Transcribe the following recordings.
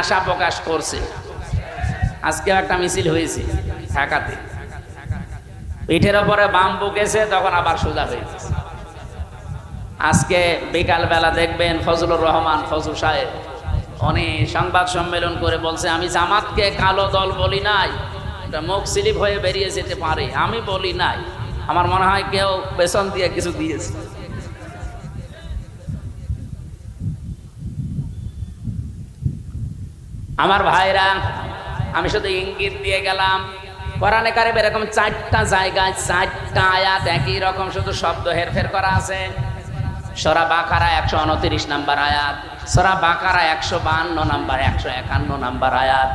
আশা প্রকাশ করছে। আজকে একটা মিছিল হয়েছে ঢাকাতে। পিঠের ওপরে বাম বুকেছে, তখন আবার সোজা হয়েছে আজকে বিকাল বেলা দেখবেন ফজলুর রহমান ফজল সাহেব, উনি সংবাদ সম্মেলন করে বলছে, আমি জামাতকে কালো দল বলি নাই মুখ স্লিপ হয়ে বেরিয়ে যেতে পারে, আমি বলি নাই। আমার মনে হয় কেউ পেছন দিয়ে কিছু দিয়েছে। আমার ভাইরা, আমি শুধু ইঙ্গিত দিয়ে গেলাম। কোরআনে কারিম এরকম চারটা জায়গায় চারটা আয়াত একই রকম, শুধু শব্দ হেরফের করা আছে। সরা বাকারা একশো উনত্রিশ নাম্বার আয়াত, সরা বাকারা একশো বাহান্ন নাম্বার, একশো একান্ন নাম্বার আয়াত।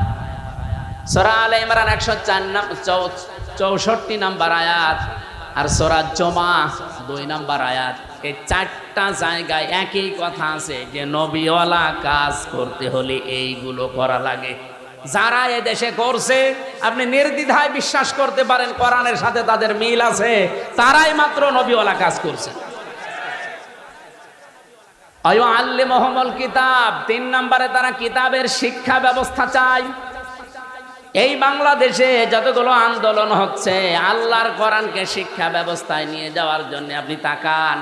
সরা আলে ইমরান একশো চার চৌষট্টি নাম্বার আয়াত। আর সরা জমা দুই নাম্বার আয়াত। এই চারটা জায়গায় একই কথা আছে যে নবীওয়ালা কাজ করতে হলে এইগুলো করা লাগে। যারা এ দেশে করছে, আপনি নির্দ্বিধায় বিশ্বাস করতে পারেন, কোরআনের সাথে তাদের মিল আছে, তারাই মাত্র নবীওয়ালা কাজ করছে। অয় আল্লে মহমল কিতাব, তিন নম্বরে তারা কিতাবের শিক্ষা ব্যবস্থা চায়। এই বাংলাদেশে যতগুলো আন্দোলন হচ্ছে, আল্লাহর কোরআনকে শিক্ষা ব্যবস্থায় নিয়ে যাওয়ার জন্য আপনি তাকান।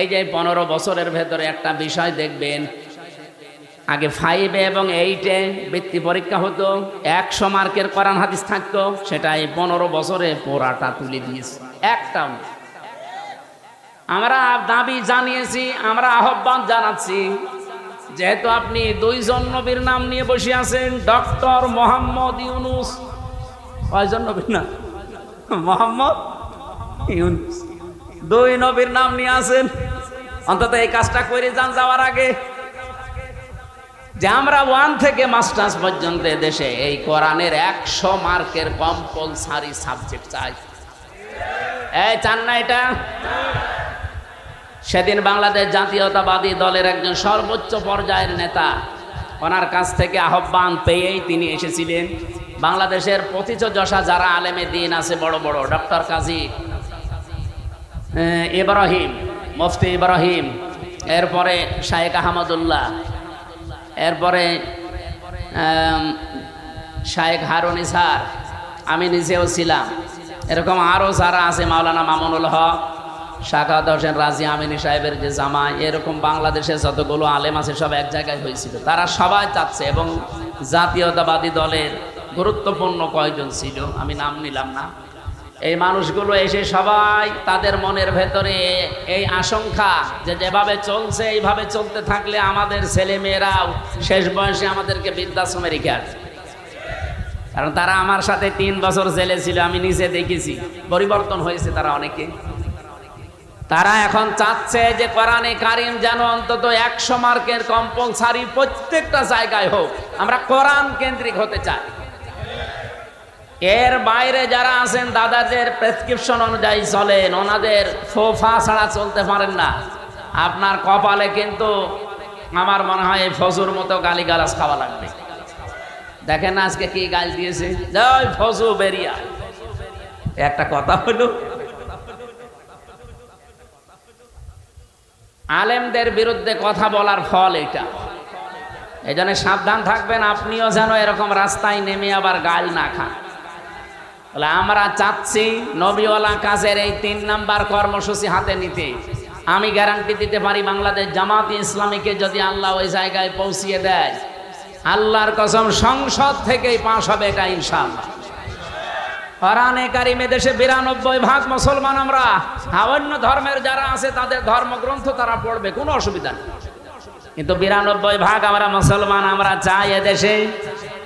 এই যে পনেরো বছরের ভেতরে একটা বিষয় দেখবেন, আগে ফাইভে এবং এইটে বৃত্তি পরীক্ষা হতো, একশো মার্কের কোরআন হাদিস থাকতো, সেটা এই পনেরো বছরে পোড়াটা তুলে দিয়েছে। একটাও না। আমরা দাবি জানিয়েছি, আমরা আহ্বান জানাচ্ছি, যেহেতু আপনি দুইজন নবীর নাম নিয়ে বসে আছেন, ডক্টর মোহাম্মদ ইউনুস। কয়জন নবীর নাম? মোহাম্মদ ইউনুস। দুই নবীর নাম নিয়ে আছেন অন্তত এই কাজটা করে যান যাওয়ার আগে। যে আমরা ওয়ান থেকে মাস্টার্স পর্যন্ত দেশে, এই কোরআনের একশো মার্কের কম্পালসারি সাবজেক্ট চাই। এই চান না এটা? সেদিন বাংলাদেশ জাতীয়তাবাদী দলের একজন সর্বোচ্চ পর্যায়ের নেতা, ওনার কাছ থেকে আহ্বান পেয়েই তিনি এসেছিলেন। বাংলাদেশের পথিতযশা যারা আলেমে দিন আছে, বড় বড়, ডক্টর কাজী ইব্রাহিম, মুফতি ইব্রাহিম, এরপরে শায়েক আহমদুল্লাহ, এরপরে শায়েক হারুন ইসার আমি নিজেও ছিলাম। এরকম আরও যারা আছে, মাওলানা মামুনুল হক শাখাত হোসেন রাজি আমিনী সাহেবের যে জামা এরকম বাংলাদেশের যতগুলো আলেম আছে, সব এক জায়গায় হয়েছিল। তারা সবাই চাচ্ছে এবং জাতীয়তাবাদী দলের গুরুত্বপূর্ণ কয়জন ছিল, আমি নাম নিলাম না। এই মানুষগুলো এসে সবাই তাদের মনের ভেতরে এই আশঙ্কা যে যেভাবে চলছে, এইভাবে চলতে থাকলে আমাদের ছেলে মেয়েরাও শেষ বয়সে আমাদেরকে বৃদ্ধাশ্রমে রেখে আসবে। কারণ তারা আমার সাথে তিন বছর জেলে ছিল, আমি নিজে দেখেছি। পরিবর্তন হয়েছে তারা অনেকে। তারা এখন চাচ্ছে যে কোরআনে কারিম যেন অন্তত একশো মার্কের কম্পালসারি প্রত্যেকটা জায়গায় হোক। আমরা কোরআন কেন্দ্রিক হতে চাই। এর বাইরে যারা আছেন, দাদাদের প্রেসক্রিপশন অনুযায়ী চলেন। ওনাদের ফোফা ছাড়া চলতে পারেন না। আপনার কপালে কিন্তু আমার মনে হয় ফজুর মতো গালি গালাজ খাওয়া লাগবে। দেখেন না আজকে কি গাল দিয়েছে? জয় ফজু বেরিয়া। একটা কথা হলো আলেমদের বিরুদ্ধে কথা বলার ফল এটা। এই সাবধান থাকবেন, আপনিও যেন এরকম রাস্তায় নেমে আবার গাল না খান। বলে আমরা চাচ্ছি নবীওয়ালা কাজের এই তিন নাম্বার কর্মসূচি হাতে নিতে। আমি গ্যারান্টি দিতে পারি বাংলাদেশ জামাত ইসলামীকে যদি আল্লাহ ওই জায়গায় পৌঁছিয়ে দেয়। আল্লাহর কসম সংসদ থেকেই পাশ হবে এটা ইনশাআল্লাহ। কোরআনে কারিমে দেশে বিরানব্বই ভাগ মুসলমান আমরা। অন্য ধর্মের যারা আছে, তাদের ধর্মগ্রন্থ তারা পড়বে, কোনো অসুবিধা নেই। কিন্তু বিরানব্বই ভাগ আমরা মুসলমান, আমরা চাই এদেশে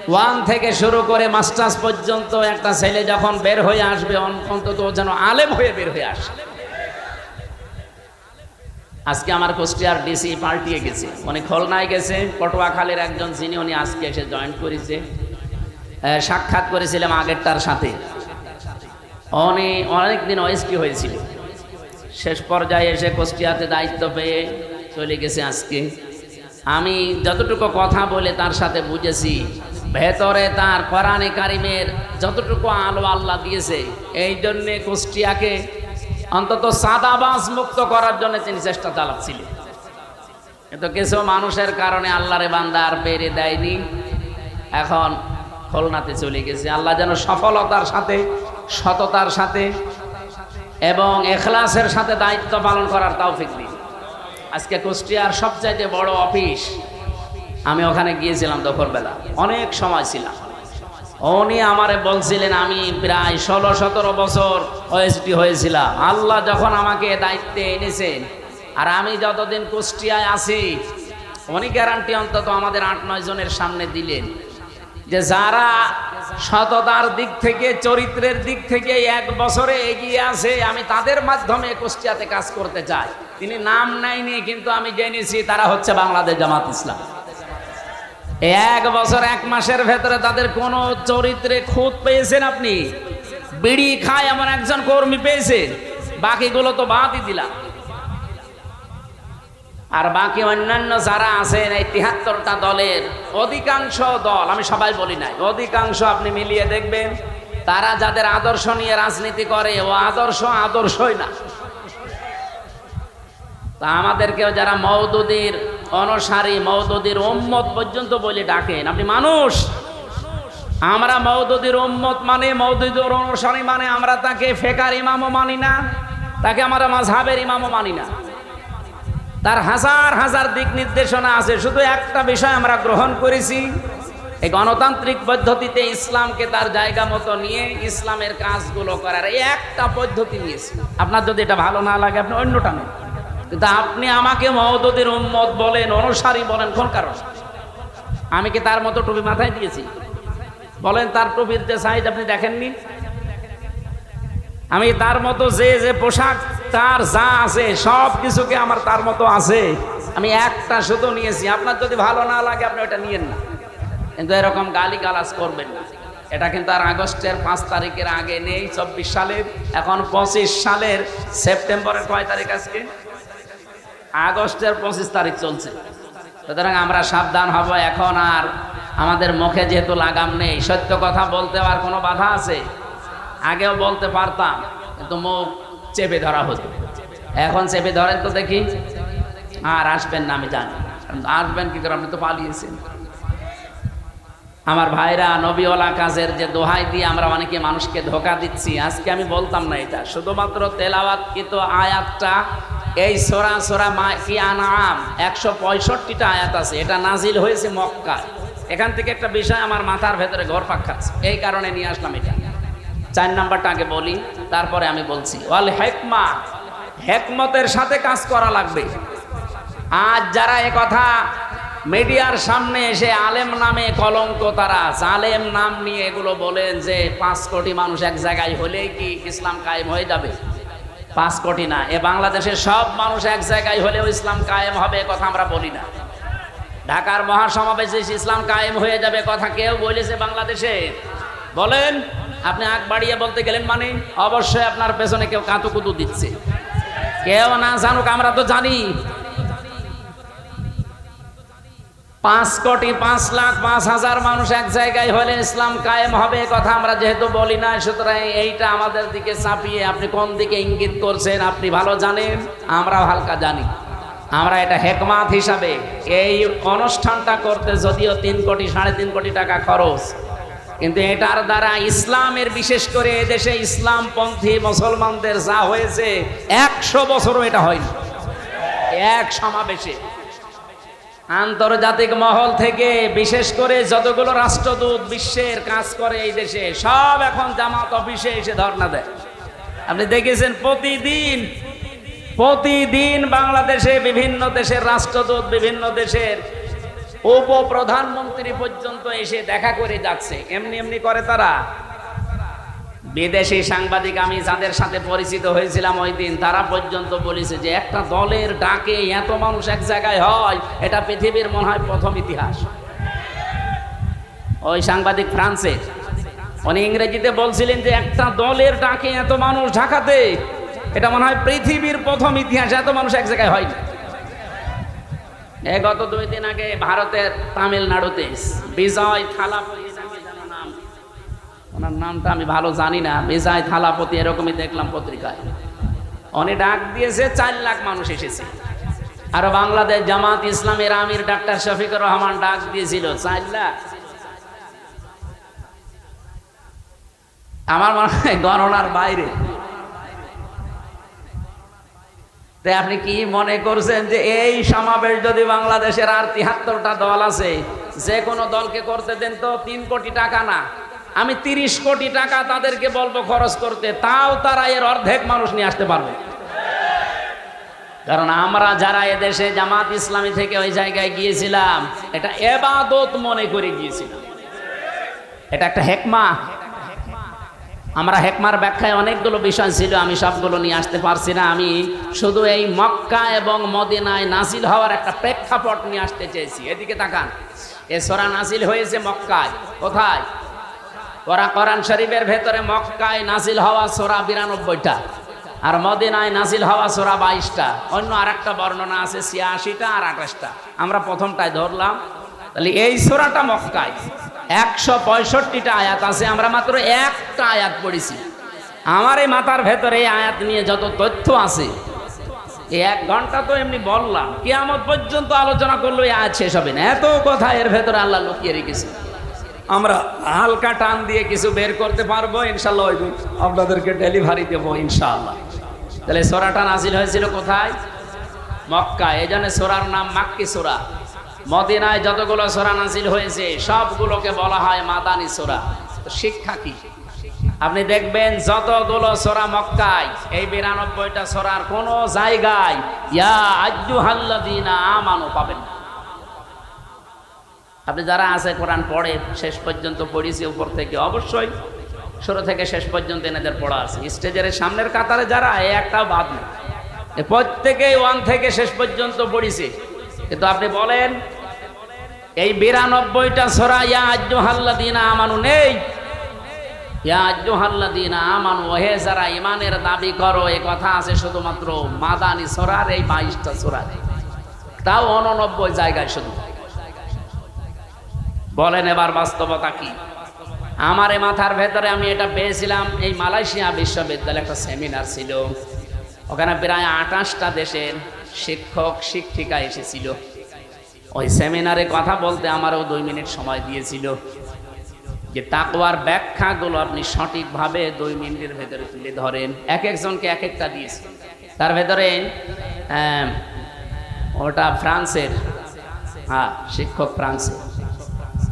ওয়ান থেকে শুরু করে মাস্টার্স পর্যন্ত একটা ছেলে যখন বের হয়ে আসবে, অন- অন্তত যেন আলেম হয়ে বের হয়ে আসে। আজকে আমার কুষ্টিয়ার ডিসি পাল্টিয়ে গেছে। উনি খুলনায় গেছে, পটুয়াখালীর একজন যিনি, উনি আজকে এসে জয়েন করেছে। সাক্ষাৎ করেছিলাম আগেরটার সাথে। উনি অনেকদিন ওয়েস্টি হয়েছিল। শেষ পর্যায়ে এসে কুষ্টিয়াতে দায়িত্ব পেয়ে চলে গেছে আজকে। আমি যতটুকু কথা বলে তার সাথে বুঝেছি ভেতরে তার কোরআনে কারিমের যতটুকু আলো আল্লাহ দিয়েছে, এই জন্যে কুষ্টিয়াকে অন্তত সাদাবাস মুক্ত করার জন্য তিনি চেষ্টা চালাচ্ছিলেন। কিন্তু কিছু মানুষের কারণে আল্লাহরে বান্দা আর পেরে দেয়নি। এখন খুলনাতে চলে গেছে। আল্লাহ যেন সফলতার সাথে, সততার সাথে এবং এখলাসের সাথে দায়িত্ব পালন করার তৌফিক দিন। আজকে কুষ্টিয়ার সবচাইতে বড় অফিস আমি ওখানে গিয়েছিলাম দুপুরবেলা। অনেক সময় ছিলাম উনি আমারে বলছিলেন, আমি প্রায় ষোলো সতেরো বছর ওএসডি হয়েছিলাম আল্লাহ যখন আমাকে দায়িত্বে এনেছেন, আর আমি যতদিন কুষ্টিয়ায় আছি, উনি গ্যারান্টি অন্তত আমাদের আট, নয় জনের সামনে দিলেন যে যারা সততার দিক থেকে, চরিত্রের দিক থেকে এক বছরে এগিয়ে আছে, আমি তাদের মাধ্যমে কুষ্টিয়াতে কাজ করতে চাই। তিনি নাম নেয়নি, কিন্তু আমি জেনেছি তারা হচ্ছে বাংলাদেশ জামাত ইসলাম। এক বছর, এক মাসের ভেতরে তাদের কোন চরিত্রে খুঁত পেয়েছেন আপনি? বিড়ি খায় এমন একজন কর্মী পেয়েছেন বাকিগুলো তো বাদই দিলাম। আর বাকি অন্যান্য যারা আছেন, এই তিহাত্তরটা দলের অধিকাংশ দল, আমি সবাই বলি নাই, অধিকাংশ আপনি মিলিয়ে দেখবেন, তারা যাদের আদর্শ নিয়ে রাজনীতি করে, ও আদর্শ আদর্শই না। তা আমাদেরকেও যারা মৌদুদির অনসারী মৌদুদির উম্মত পর্যন্ত বলে ডাকেন। আপনি মানুষ? আমরা মৌদুদির উম্মত মানে মৌদুদির অনুসারী মানে আমরা তাকে ফেকার ইমামও মানি না, তাকে আমরা মাঝহাবের ইমামও মানি না। তার হাজার হাজার দিক নির্দেশনা আছে, শুধু একটা বিষয় আমরা গ্রহণ করেছি। এই গণতান্ত্রিক পদ্ধতিতে ইসলামকে তার জায়গা মতো নিয়ে ইসলামের কাজগুলো করার এই একটা পদ্ধতি নিয়েছি। আপনার যদি এটা ভালো না লাগে, আপনি অন্যটা নেন। কিন্তু আপনি আমাকে মহদুদের উম্মত বলেন, অনুসারী বলেন, কোন কারণ? আমি কি তার মতো টুপি মাথায় দিয়েছি? বলেন, তার টুপির যে সাইজ আপনি দেখেননি? আমি তার মতো যে যে পোশাক তার যা আছে, সব কিছুকে আমার তার মতো আছে। আমি একটা শুধু নিয়েছি। আপনার যদি ভালো না লাগে, আপনি ওটা নিয়েন না। কিন্তু এরকম গালি গালাজ করবেন না। এটা কিন্তু আর আগস্টের পাঁচ তারিখের আগে নেই, চব্বিশ সালের। এখন পঁচিশ সালের সেপ্টেম্বরের কয় তারিখ আজকে? আগস্টের পঁচিশ তারিখ চলছে। সুতরাং আমরা সাবধান হব এখন আর আমাদের মুখে যেহেতু লাগাম নেই। সত্য কথা বলতে আর কোনো বাধা আছে? আগেও বলতে পারতাম, কিন্তু মুখ চেপে ধরা হতো। এখন চেপে ধরেন তো দেখি। আর আসবেন না, আমি জানি। আসবেন কি করে? আপনি তো পালিয়েছেন। আমার ভাইরা, নবীওয়ালা কাজের যে দোহাই দিয়ে আমরা অনেকে মানুষকে ধোকা দিচ্ছি, আজকে আমি বলতাম না এটা। শুধুমাত্র তেলাওয়াত কিন্তু আয়াতটা এই সোরা সোরা মা আনাম একশো পঁয়ষট্টিটা আয়াত আছে। এটা নাজিল হয়েছে মক্কা। এখান থেকে একটা বিষয় আমার মাথার ভেতরে ঘর খাচ্ছে। এই কারণে নিয়ে আসলাম এটা। চার নাম্বারটা আগে বলি, তারপরে আমি বলছি, ওয়াল হেকমা, হেকমতের সাথে কাজ করা লাগবে। আজ যারা এ কথা মিডিয়ার সামনে এসে আলেম নামে কলঙ্ক তারা, জালেম নাম নিয়ে এগুলো বলেন যে পাঁচ কোটি মানুষ এক জায়গায় হলেই কি ইসলাম কায়েম হয়ে যাবে? পাঁচ কোটি না। এ বাংলাদেশের সব মানুষ এক জায়গায় হলেও ইসলাম কায়েম হবে কথা আমরা বলি না। ঢাকার মহাসমাবেশে ইসলাম কায়েম হয়ে যাবে কথা কেউ বলেছে বাংলাদেশে? বলেন, আপনি আগ বাড়িয়ে বলতে গেলেন মানে অবশ্যই আপনার পেছনে কেউ কাতুকুতু দিচ্ছে। কেউ না জানুক, আমরা তো জানি। পাঁচ কোটি পাঁচ লাখ পাঁচ হাজার মানুষ এক জায়গায় হলে ইসলাম কায়েম হবে কথা আমরা যেহেতু বলি না সুতরাং এইটা আমাদের দিকে চাপিয়ে আপনি কোন দিকে ইঙ্গিত করছেন আপনি ভালো জানেন আমরা হালকা জানি। আমরা এটা হেকমাত হিসাবে এই অনুষ্ঠানটা করতে যদিও তিন কোটি, সাড়ে তিন কোটি টাকা খরচ, কিন্তু এটার দ্বারা ইসলামের, বিশেষ করে এদেশে ইসলামপন্থী মুসলমানদের যা হয়েছে, একশো বছরও এটা হয়নি। এক সমাবেশে আন্তর্জাতিক মহল থেকে, বিশেষ করে যতগুলো রাষ্ট্রদূত বিশ্বের কাজ করে এই দেশে, সব এখন জামাত অফিসে এসে ধর্ণা দেয়। আপনি দেখেছেন প্রতিদিন প্রতিদিন বাংলাদেশে বিভিন্ন দেশের রাষ্ট্রদূত, বিভিন্ন দেশের উপ প্রধানমন্ত্রী পর্যন্ত এসে দেখা করে যাচ্ছে। এমনি এমনি করে তারা। বিদেশি সাংবাদিক আমি যাদের সাথে পরিচিত হয়েছিলাম ওই দিন, তারা পর্যন্ত বলেছে যে একটা দলের ডাকে এত মানুষ এক জায়গায় হয়, এটা পৃথিবীর মনে হয় প্রথম ইতিহাস। ওই সাংবাদিক ফ্রান্সের উনি ইংরেজিতে বলছিলেন যে একটা দলের ডাকে এত মানুষ ঢাকাতে, এটা মনে হয় পৃথিবীর প্রথম ইতিহাস, এত মানুষ এক জায়গায় হয় গত দুই দিন আগে ভারতের তামিলনাড়ুতে বিজয় নাম ওনার নামটা আমি ভালো জানি না। বিজয় থালাপতি এরকমই দেখলাম পত্রিকায়। উনি ডাক দিয়েছে, চার লাখ মানুষ এসেছে। আর বাংলাদেশ জামাত ইসলামের আমির ডাক্তার শফিকুর রহমান ডাক দিয়েছিল, চার লাখ। আমার মনে হয় গণনার বাইরে। তাই আপনি কি মনে করছেন যে এই সমাবেশ যদি বাংলাদেশের আর তিয়াত্তরটা দল আছে, যে কোনো দলকে করতে দেন তো তিন কোটি টাকা না। আমি তিরিশ কোটি টাকা তাদেরকে বলব খরচ করতে, তাও তারা এর অর্ধেক মানুষ নিয়ে আসতে পারবে। কারণ আমরা যারা এদেশে জামাত ইসলামী থেকে ওই জায়গায় গিয়েছিলাম, এটা এবাদত মনে করে গিয়েছিলাম। এটা একটা হেকমা। আমরা হেকমার ব্যাখ্যায় অনেকগুলো বিষয় ছিল, আমি সবগুলো নিয়ে আসতে পারছি না। আমি শুধু এই মক্কা এবং মদিনায় নাসিল হওয়ার একটা প্রেক্ষাপট নিয়ে আসতে চেয়েছি। এদিকে তাকান। এ সোরা নাসিল হয়েছে মক্কায়। কোথায়? ওরা কোরআন শরীফের ভেতরে মক্কায় নাসিল হওয়া সোরা বিরানব্বইটা আর মদিনায় নাসিল হওয়া সোরা বাইশটা। অন্য আর একটা বর্ণনা আছে ছিয়াশিটা আর আঠাশটা। আমরা প্রথমটায় ধরলাম। তাহলে এই সোরাটা মক্কায়। একশো পঁয়ষট্টিটা আয়াত আছে, আমরা মাত্র একটা আয়াত পড়েছি। আমার এই মাথার ভেতরে এই আয়াত নিয়ে যত তথ্য আছে, এই এক ঘণ্টা তো এমনি বললাম। কেয়ামত পর্যন্ত আলোচনা করল, এই আয়াত শেষ হবে না। এত কথা এর ভেতরে আল্লাহ লুকিয়ে রেখেছে। আমরা হালকা টান দিয়ে কিছু বের করতে পারব ইনশাল্লাহ ওই দিন আপনাদেরকে ডেলিভারি দেবো, ইনশাআল্লাহ। তাহলে সোরাটা নাজিল হয়েছিল কোথায়? মক্কা এই জন্য সোরার নাম মাক্কি সোরা। মদিনায় যতগুলো সোরা নাজিল হয়েছে, সবগুলোকে বলা হয় মাদানি সোরা। শিক্ষা কি? আপনি দেখবেন যতগুলো সোরা মক্কায়, এই বিরানব্বইটা সোরার কোনো জায়গায়, ইয়া আজ্জু হাল্লাদিনা আমানো পাবেন না। আপনি যারা আছে, কোরআন পড়ে, শেষ পর্যন্ত পড়িয়েছি উপর থেকে। অবশ্যই শুরু থেকে শেষ পর্যন্ত এনাদের পড়া আছে। স্টেজের সামনের কাতারে যারা, এ বাদ নেই। প্রত্যেকেই ওয়ান থেকে শেষ পর্যন্ত পড়িছে। কিন্তু আপনি বলেন, এই বিরানব্বইটা সরা, ইয়া আজ্জুহাল্লা দিনা আমানু নেই। ইয়া আজ্জুহাল্লা দিনা আমানু, ওহে যারা ইমানের দাবি করো, এ কথা আছে শুধুমাত্র মাদানি সরার, এই বাইশটা সরার। তাও অননব্বই জায়গায় শুধু। বলেন এবার বাস্তবতা কি? আমার এ মাথার ভেতরে আমি এটা পেয়েছিলাম, এই মালয়েশিয়া বিশ্ববিদ্যালয়ে একটা সেমিনার ছিল। ওখানে প্রায় আঠাশটা দেশের শিক্ষক, শিক্ষিকা এসেছিল। ওই সেমিনারে কথা বলতে আমারও দুই মিনিট সময় দিয়েছিল। যে তাকওয়ার ব্যাখ্যাগুলো আপনি সঠিকভাবে দুই মিনিটের ভেতরে তুলে ধরেন। এক একজনকে এক একটা দিয়েছি। তার ভেতরে ওটা ফ্রান্সের হ্যাঁ শিক্ষক ফ্রান্সের।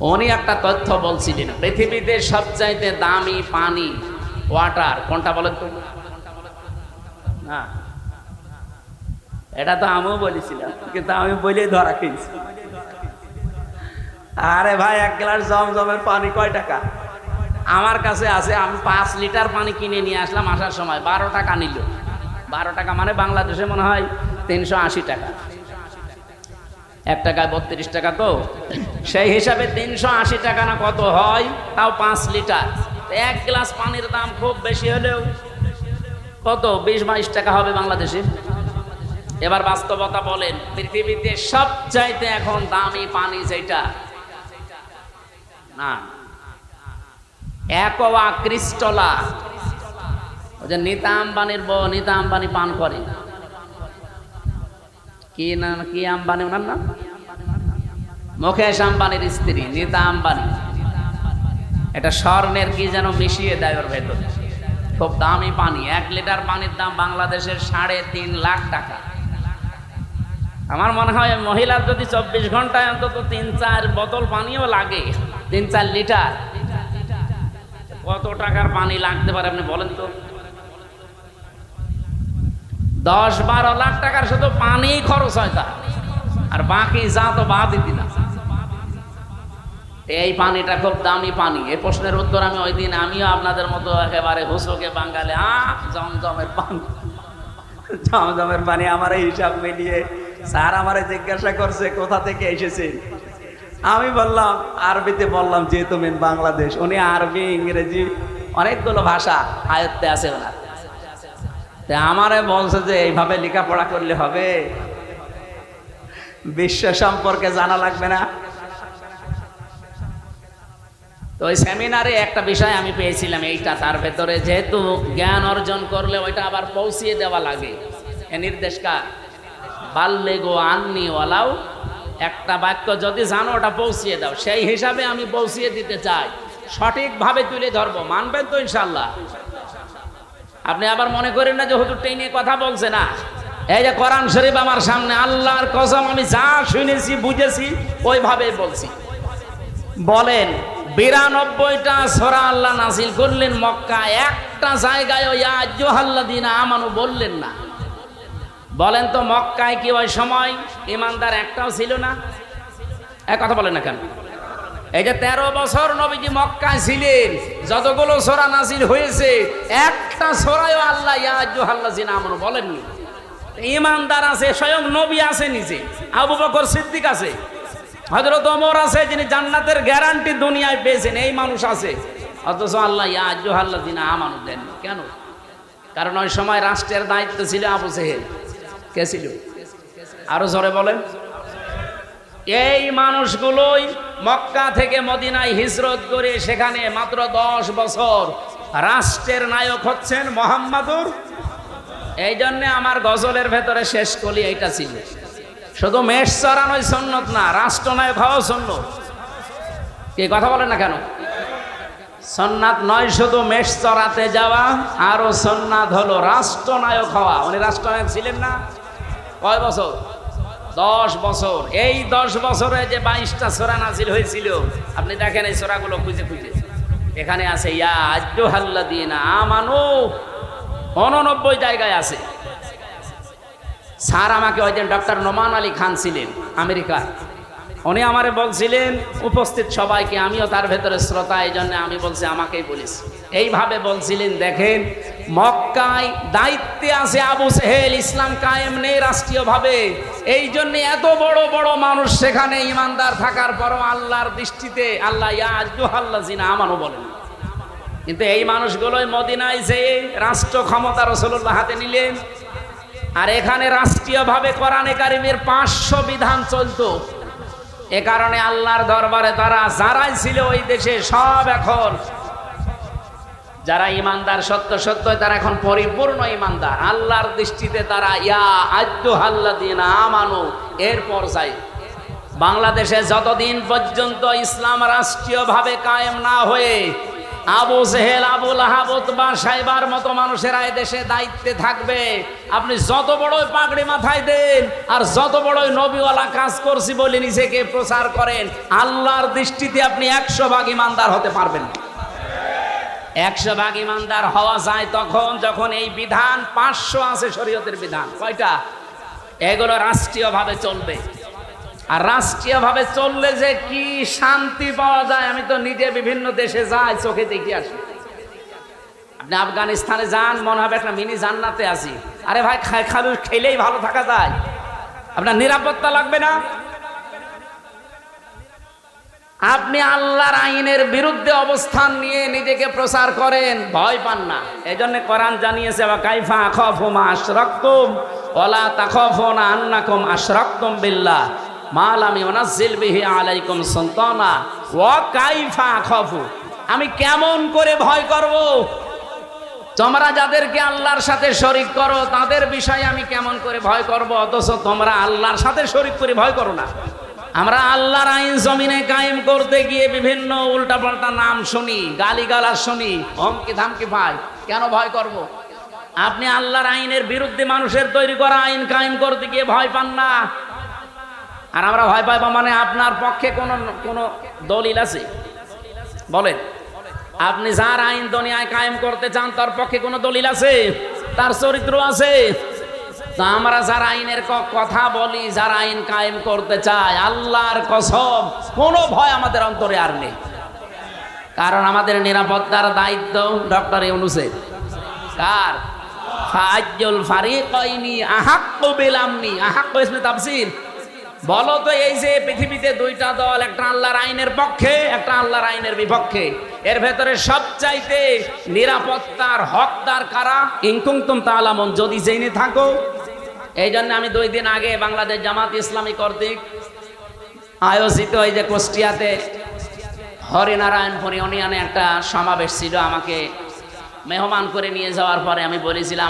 উনি একটা তথ্য বলছিলেন পৃথিবীতে সবচাইতে দামি পানি ওয়াটার কোনটা বলেন তো? না। এটা তো আমিও বলেছিলাম, কিন্তু আমি বলে ধরা খেয়েছি। আরে ভাই, এক গ্লাস জমজমের পানি কয় টাকা? আমার কাছে আছে, আমি পাঁচ লিটার পানি কিনে নিয়ে আসলাম আসার সময়, বারো টাকা নিল। বারো টাকা মানে বাংলাদেশে মনে হয় তিনশো আশি টাকা। এক টাকায় বত্রিশ টাকা তো। সেই হিসাবে তিনশো আশি টাকা না কত হয়? তাও পাঁচ লিটার। এক গ্লাস পানির দাম খুব বেশি হলেও কত? বিশ বাইশ টাকা হবে বাংলাদেশে। এবার বাস্তবতা বলেন, পৃথিবীতে সবচাইতে এখন দামি পানি যেটা? না। একোয়া ক্রিস্টলা। ওই যে নিতা আম্বানির বউ নিতা আম্বানি পান করে। কি না, কি আম্বানি, ওনার নাম? মুকেশ আম্বানির স্ত্রী, নিতা আম্বানি। এটা স্বর্ণের কি যেন মিশিয়ে দেয় ওর ভেতর? খুব দামি পানি, এক লিটার পানির দাম বাংলাদেশের সাড়ে তিন লাখ টাকা। আমার মনে হয় মহিলার যদি চব্বিশ ঘন্টায় অন্তত তিন, চার বোতল পানিও লাগে, তিন, চার লিটার, কত টাকার পানি লাগতে পারে আপনি বলেন তো? দশ বারো লাখ টাকার শুধু পানি খরচ হয় তা আর বাকি যা তো বাদই দিলাম এই পানিটা খুব দামি পানি। এই প্রশ্নের উত্তর আমি ওই দিন আমিও আপনাদের মতো একেবারে হুসুকে বাঙালি আ জমজমের পানি। জমজমের পানি আমার এই হিসাব মিলিয়ে স্যার আমারে জিজ্ঞাসা করছে, কোথা থেকে এসেছে? আমি বললাম, আরবিতে বললাম যে তুমি বাংলাদেশ, উনি আরবি, ইংরেজি, অনেকগুলো ভাষা আয়ত্তে আছে ওনার। তা আমারে বলছে যে এইভাবে লেখাপড়া করলে হবে। বিশ্ব সম্পর্কে জানা লাগবে না। তো ওই সেমিনারে একটা বিষয় আমি পেয়েছিলাম, এইটা তার ভেতরে যেহেতু জ্ঞান অর্জন করলে ওইটা আবার পৌঁছিয়ে দেওয়া লাগে। এ নির্দেশ কার? বাল্লে গো আননি ওলাও একটা বাক্য যদি জানো ওটা পৌঁছিয়ে দাও। সেই হিসাবে আমি পৌঁছিয়ে দিতে চাই। সঠিকভাবে তুলে ধরবো। মানবেন তো ইনশাল্লাহ আপনি আবার মনে করেন না যে হুজুর টেনে কথা বলছে না? এই যে কোরআন শরীফ আমার সামনে, আল্লাহর কসম, আমি যা শুনেছি, বুঝেছি ওইভাবে বলছি। বলেন, বিরানব্বইটা সোরা আল্লাহ নাসিল করলেন মক্কা, একটা জায়গায় ওই আজ্জোহাল্লা দিন আমানু বললেন না। বলেন তো মক্কায় কি ওই সময় ইমানদার একটাও ছিল না? এক কথা বলেন না কেন? এই যে তেরো বছর নবীজি মক্কায় ছিলেন, যতগুলো সোরা নাসিল হয়েছে, একটা সোরাও আল্লাহ ইয়াজুহাল্লা জিনা আমানু বলেননি। ইমানদার আছে, স্বয়ং নবী আছে নিজে, আবু বকর সিদ্দিক আছে হজরত ওমর আছে, যিনি জান্নাতের গ্যারান্টি দুনিয়ায় পেয়েছেন, এই মানুষ আছে। অথচ আল্লাহ ইয়াজুহাল্লা দিনা আমানু দেন কেন? কারণ ওই সময় রাষ্ট্রের দায়িত্ব ছিল আবু সেহেল কে ছিল? আরও জোরে বলেন। এই মানুষগুলোই মক্কা থেকে মদিনায় হিজরত করে সেখানে মাত্র দশ বছর রাষ্ট্রের নায়ক হচ্ছেন মোহাম্মদুর। এই জন্যে আমার গজলের ভেতরে শেষ কলি এইটা ছিল। শুধু মেষ চড়ানোই সন্ন্যত না, রাষ্ট্রনায়ক হওয়াও সন্ন্যত কে কথা বলে না কেন? সন্ন্যাত নয়, শুধু মেষ চড়াতে যাওয়া আরও সন্ন্যাত হলো রাষ্ট্রনায়ক হওয়া। উনি রাষ্ট্রনায়ক ছিলেন না? কয় বছর? দশ বছর। এই দশ বছরে যে বাইশটা সোরা নাজিল হয়েছিল, আপনি দেখেন এই সোরাগুলো খুঁজে খুঁজে। এখানে আছে, ইয়া আজ্জু হাল্লা দিন আমানো অননব্বই জায়গায় আছে। স্যার আমাকে ওই দিন ডক্টর নোমান আলী খান ছিলেন, আমেরিকার। উনি আমারে বলছিলেন, উপস্থিত সবাইকে, আমিও তার ভেতরে শ্রোতা এই জন্য আমি বলছি, আমাকেই বলিস। এইভাবে বলছিলেন, দেখেন, মক্কায় দায়িত্বে আছে আবু সেহেল, ইসলাম কায়েম নেই রাষ্ট্রীয়ভাবে। এই জন্য এত বড় বড় মানুষ সেখানে ইমানদার থাকার পরও আল্লাহর দৃষ্টিতে, আল্লাহ ইয়াজুহাল্লা জিনা আমানও বলেন। কিন্তু এই মানুষগুলোই মদিনায় যে রাষ্ট্র ক্ষমতা রসুল্লাহ হাতে নিলেন। আর এখানে রাষ্ট্রীয়ভাবে কোরআনে কারিমের পাঁচশো বিধান চলতো। এ কারণে আল্লাহর দরবারে তারা যারাই ছিল ওই দেশে সব এখন, যারা ইমানদার, সত্য সত্য, তারা এখন পরিপূর্ণ ইমানদার। আল্লাহর দৃষ্টিতে তারা, ইয়া আদ্য হাল্লা দিন আমানু এর পর্যায়ে বাংলাদেশে যতদিন পর্যন্ত ইসলাম রাষ্ট্রীয়ভাবে কায়েম না হয়ে আবু সেহেল আবুল আহাবত বা সাইবার মতো মানুষেরা দেশে দায়িত্বে থাকবে। আপনি যত বড়ই পাগড়ি মাথায় দেন আর যত বড়ই নবীওয়ালা কাজ করছি বলে নিজেকে প্রচার করেন, আল্লাহর দৃষ্টিতে আপনি একশো ভাগ ইমানদার হতে পারবেন। একশো ভাগ ইমানদার হওয়া যায় তখন যখন এই বিধান পাঁচশো আছে শরীয়তের বিধান। কয়টা? এগুলো রাষ্ট্রীয়ভাবে চলবে। আর রাষ্ট্রীয়ভাবে চললে যে কি শান্তি পাওয়া যায়, আমি তো নিজে বিভিন্ন দেশে যাই, চোখে দেখে আসি আপনি আফগানিস্তানে যান, মনে হবে একটা মিনি জান্নাতে আছি। আরে ভাই খাই খালু খেলেই ভালো থাকা যায়। আপনার নিরাপত্তা লাগবে না? আপনি আল্লাহর আইনের বিরুদ্ধে অবস্থান নিয়ে নিজেকে প্রচার করেন, ভয় পান না। এই জন্য কোরআন জানিয়েছে বা কাইফা আখফুমা আশরাক্তুম ওলা তাখফুনা আন্নাকুম আশরাক্তুম বিল্লাহ। মাল আমি ওনাজিল বিহি আলাইকুম সন্তানা ওয়া কাইফা আখফু আমি কেমন করে ভয় করব? তোমরা যাদেরকে আল্লাহর সাথে শরিক করো, তাদের বিষয়ে আমি কেমন করে ভয় করব? অথচ তোমরা আল্লাহর সাথে শরিক করে ভয় করো না। আমরা আল্লাহর আইন জমিনে কায়েম করতে গিয়ে বিভিন্ন উল্টাপাল্টা নাম শুনি গালিগালা শুনি, হমকি ধামকি ভাই কেন ভয় করব। আপনি আল্লাহর আইনের বিরুদ্ধে মানুষের তৈরি করা আইন কায়েম করতে গিয়ে ভয় পান না? আর আমরা ভয় পাইব মানে আপনার পক্ষে কোনো কোনো দলিল আছে? বলেন। আপনি যার আইন দুনিয়ায় কায়েম করতে চান, তার পক্ষে কোনো দলিল আছে? তার চরিত্র আছে? তা আমরা যারা আইনের কথা বলি, যারা আইন কায়েম করতে চায় আল্লাহর কসম, কোনো ভয় আমাদের অন্তরে আর নেই। কারণ আমাদের নিরাপত্তার দায়িত্ব ডক্টর ইউনুসের। কার? ফাজ্জুল ফারিকাইনি আহাক্কু বিল আমনি। আহাক্কু ইসমে তাফসীর। বলো তো, এই যে পৃথিবীতে দুইটা দল, একটা আল্লাহর আইনের পক্ষে, একটা আল্লাহর আইনের বিপক্ষে, এর ভেতরে সবচাইতে নিরাপত্তার হকদার কারা? ইনকুমতুম তালামন যদি জেনে থাকো। এই জন্য আমি দুই দিন আগে বাংলাদেশ জামাত ইসলামী কর্তৃক আয়োজিত এই যে কুষ্টিয়াতে হরিনারায়ণপুর ইউনিয়নে একটা সমাবেশ ছিল, আমাকে মেহমান করে নিয়ে যাওয়ার পরে আমি বলেছিলাম